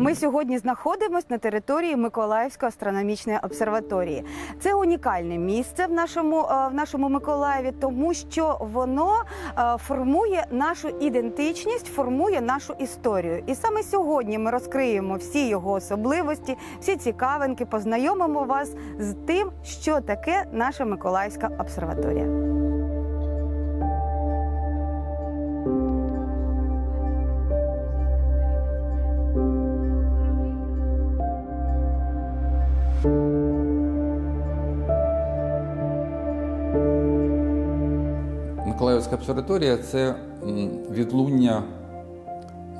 Ми сьогодні знаходимося на території Миколаївської астрономічної обсерваторії. Це унікальне місце в нашому, е, в нашому Миколаєві, тому що воно е, формує нашу ідентичність, формує нашу історію. І саме сьогодні ми розкриємо всі його особливості, всі цікавинки, познайомимо вас з тим, що таке наша Миколаївська обсерваторія. Миколаївська обсерваторія це відлуння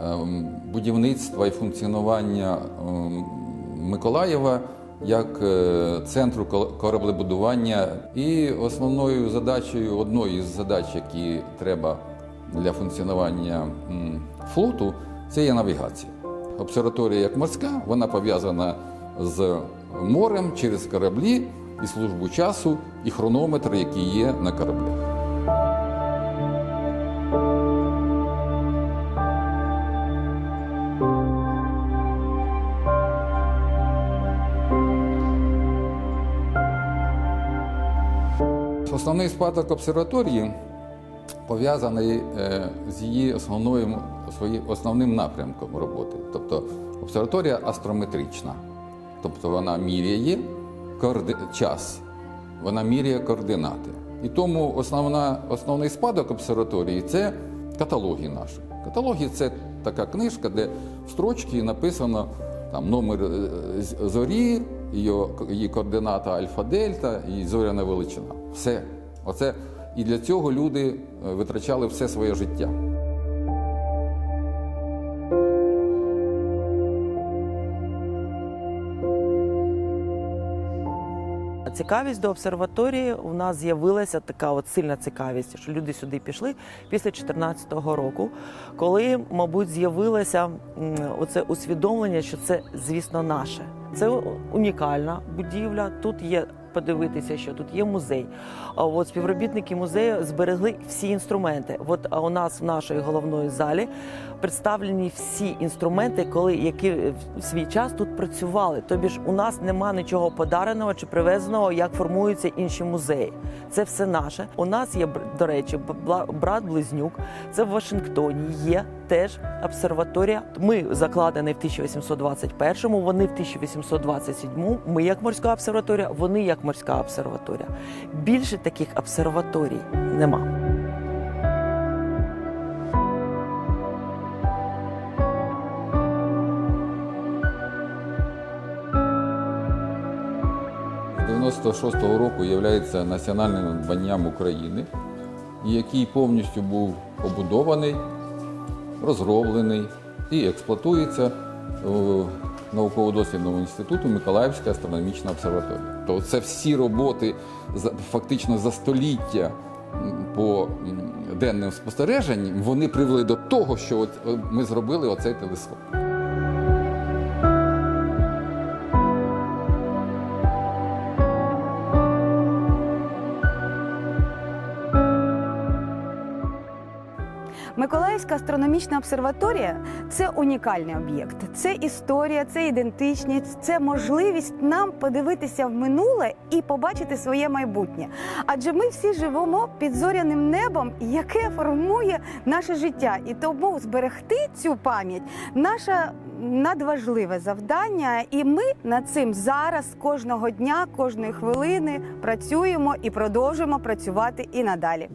ем, будівництва і функціонування ем, Миколаєва як е, центру кораблебудування. І основною задачею, одною із задач, які треба для функціонування флоту, це є навігація. Обсерваторія як морська, вона пов'язана з морем через кораблі і службу часу, і хронометр, який є на кораблях. Основний спадок обсерваторії пов'язаний е, з її основною, своїм основним напрямком роботи. Тобто обсерваторія астрометрична. Тобто вона міряє час, вона міряє координати. І тому основна, основний спадок обсерваторії це каталоги наші. Каталоги це така книжка, де в строчці написано там, номер е, зорі, її, координата альфа-дельта і зоряна величина. Все. Оце. І для цього люди е, витрачали все своє життя. Цікавість до обсерваторії у нас з'явилася така от сильна цікавість, що люди сюди пішли після 2014 року, коли, мабуть, з'явилося оце усвідомлення, що це, звісно, наше. Це унікальна будівля. Тут є подивитися, що тут є музей. От співробітники музею зберегли всі інструменти. От у нас в нашій головної залі представлені всі інструменти, коли які в свій час тут працювали. Тобі ж у нас нема нічого подареного чи привезеного, як формуються інші музеї. Це все наше. У нас є до речі, брат близнюк. Це в Вашингтоні. Є теж обсерваторія. Ми закладені в 1821-му, Вони в 1827-му. Ми як морська обсерваторія, вони як морська обсерваторія. Більше таких обсерваторій нема. 96-го року є національним надбанням України, який повністю був побудований, розроблений і експлуатується в науково-дослідному інституту Миколаївська астрономічна обсерваторія. То це всі роботи фактично за століття по денним спостереженням, вони привели до того, що от е, ми зробили оцей телескоп. Миколаївська астрономічна обсерваторія це унікальний об'єкт. Це історія, це ідентичність, це можливість нам подивитися в минуле і побачити своє майбутнє. Адже ми всі живемо під зоряним небом, яке формує наше життя. І тому зберегти цю пам'ять наше надважливе завдання. І ми над цим зараз кожного дня, кожної хвилини працюємо і продовжуємо працювати і надалі.